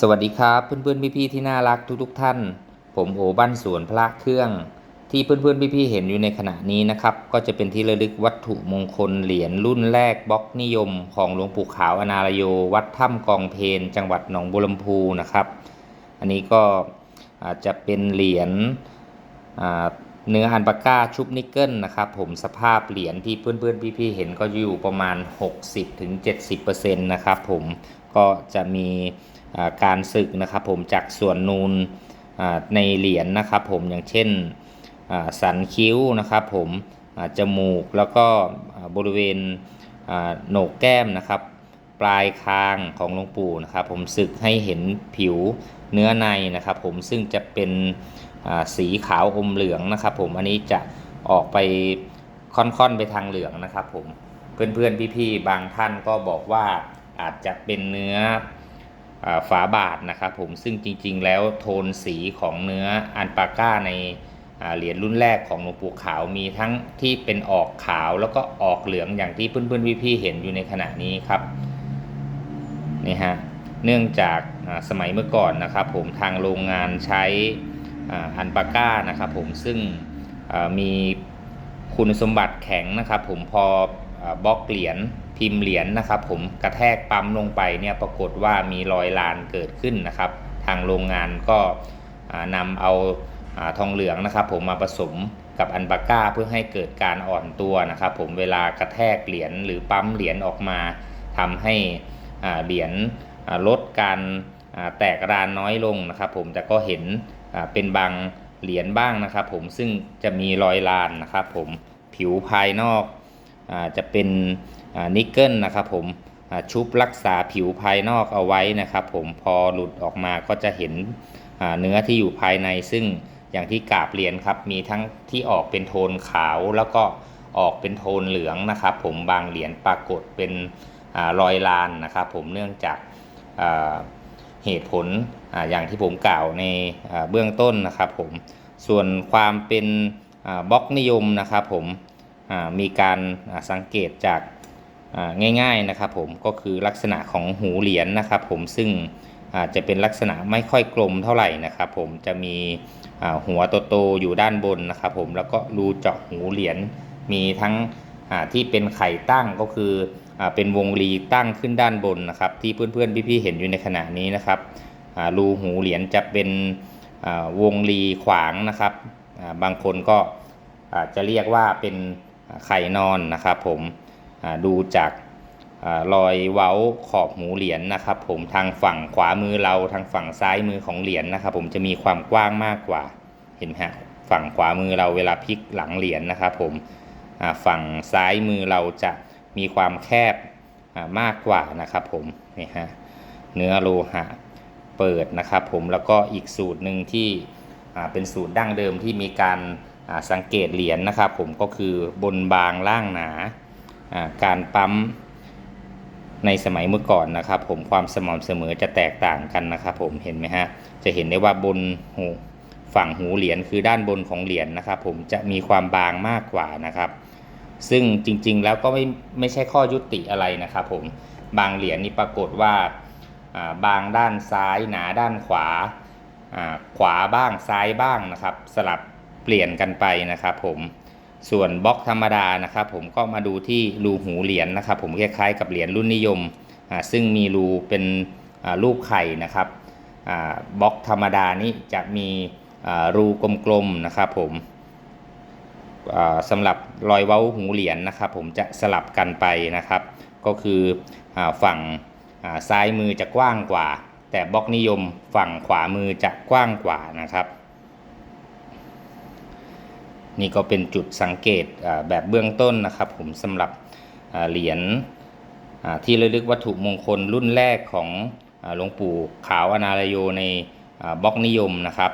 สวัสดีครับเพื่อนๆพี่ๆที่น่ารักทุกๆท่าน ผมโอบ้านสวนพระเครื่อง ที่เพื่อนๆพี่ๆเห็นอยู่ในขณะนี้นะครับ ก็จะเป็นที่ระลึกวัตถุมงคลเหรียญรุ่นแรกบล็อกนิยม ของหลวงปู่ขาวอนาลโย วัดถ้ำกองเพนจังหวัดหนองบัวลำพูนะครับ อันนี้ก็อาจจะเป็นเหรียญเนื้ออันปาก้าชุบนิกเกิลนะครับผมสภาพเหรียญที่เพื่อนๆพี่ๆเห็นก็อยู่ประมาณ 60-70%นะครับผมก็จะมี การสึกนะครับผมจากส่วนนูนในเหรียญนะครับผมอย่างเช่นสันคิ้วนะครับผมจมูกแล้วก็บริเวณโหนกแก้มนะครับ ปลายคางของหลวงปู่นะครับ ผมสึกให้เห็นผิวเนื้อในนะครับ ผมซึ่งจะเป็นสีขาวอมเหลืองนะครับ ผมอันนี้จะออกไปค่อนๆไปทางเหลืองนะครับ ผมเพื่อนๆพี่ๆบางท่านก็บอกว่าอาจจะเป็นเนื้อ ฝาบาทนะครับผมซึ่งจริงๆ แล้วโทนสีของเนื้ออันปาก้าในเหรียญรุ่นแรกของหลวงปู่ขาวมีทั้งที่เป็นออกขาวแล้วก็ออกเหลืองอย่างที่เพื่อนๆพี่ๆเห็นอยู่ในขณะนี้ครับนี่ฮะเนื่องจากสมัยเมื่อก่อนนะครับผมทางโรงงานใช้อันปาก้านะครับผมซึ่งมีคุณสมบัติแข็งนะครับผมพอบล็อกเหรียญ พิมพ์เหรียญนะครับ ผมกระแทกปั๊มลงไปเนี่ยปรากฏว่ามีรอยลานเกิดขึ้นนะครับ ทางโรงงานก็อ่านำเอาอทองเหลืองนะครับ ผมมาผสมกับอันปาก้าเพื่อให้เกิดการอ่อนตัวนะครับ ผมเวลากระแทกเหรียญหรือปั๊มเหรียญออกมาทำให้เหรียญลดการแตกรานน้อยลงนะครับ ผมแต่ก็เห็นเป็นบางเหรียญบ้างนะครับ ผมซึ่งจะมีรอยลานนะครับ ผมผิวภายนอกอจะเป็น นิกเกิลนะครับผมชุบรักษาผิวภายนอกเอาไว้นะครับผมพอหลุดออกมาก็จะเห็นเนื้อที่อยู่ภายในซึ่งอย่างที่กาบเรียนครับมีทั้งที่ออกเป็นโทนขาวแล้วก็ออกเป็นโทนเหลืองนะครับผมบางเหรียญปรากฏเป็นอรอยลานนะครับผมเนื่องจากาเหตุผลออย่างที่ผมกล่าวในเบื้องต้นนะครับผมส่วนความเป็นบล็อกนิยมนะครับผมมีการสังเกตจาก ง่ายๆนะครับผมก็คือลักษณะของหูเหรียญนะครับผมซึ่งอาจจะเป็นลักษณะไม่ค่อยกลมเท่าไหร่นะครับผมจะมีหัวโตๆอยู่ด้านบนนะครับผมแล้วก็รูเจาะหูเหรียญมีทั้งที่เป็นไข่ตั้งก็คืออเป็นวงรีตั้งขึ้นด้านบนนะครับที่เพื่อนๆพี่ๆเห็นอยู่ในขณะนี้นะครับรูหูเหรียญจะเป็นวงรีขวางนะครับบางคนก็จะเรียกว่าเป็นไข่นอนนะครับผม ดูจากอรอยเว้าขอบหูเหรียญนะครับผมทางฝั่งขวามือเราทางฝั่งซ้ายมือของเหรียญนะครับผมจะมีความกว้างมากกว่าเห็นไหมฮะฝั่งขวามือเราเวลาพลิกหลังเหรียญนะครับผมฝั่งซ้ายมือเราจะมีความแคบมากกว่านะครับผมนี่ฮะเนื้อโลหะเปิดนะครับผมแล้วก็อีกสูตรหนึ่งที่เป็นสูตรดั้งเดิมที่มีการสังเกตเหรียญนะครับผมก็คือบนบางล่างหนา การปั๊มในสมัยเมื่อก่อนนะครับ ผมความสม่ำเสมอจะแตกต่างกันนะครับ ผมเห็นไหมฮะจะเห็นได้ว่าบนหูฝั่งหูเหรียญคือด้านบนของเหรียญนะครับ ผมจะมีความบางมากกว่านะครับ ซึ่งจริงๆแล้วก็ไม่ไม่ใช่ข้อยุติอะไรนะครับ ผมบางเหรียญนี่ปรากฏว่าบางด้านซ้ายหนาด้านขวาขวาบ้างซ้ายบ้างนะครับ สลับเปลี่ยนกันไปนะครับ ผม ส่วนบล็อกธรรมดานะครับผมก็มาดูที่รูหูเหรียญนะครับผมคล้ายๆกับเหรียญรุ่นนิยมซึ่งมีรูเป็นรูปไข่นะครับบล็อกธรรมดานี้จะมีรูกลมๆนะครับผมสำหรับรอยเว้าหูเหรียญนะครับผมจะสลับกันไปนะครับ ก็คือฝั่งซ้ายมือจะกว้างกว่า แต่บล็อกนิยมฝั่งขวามือจะกว้างกว่านะครับ นี่ก็เป็นจุดสังเกตแบบเบื้องต้นนะครับผมสำหรับเหรียญที่ระลึกวัตถุมงคลรุ่นแรกของหลวงปู่ขาวอนาลโยในบล็อกนิยมนะครับ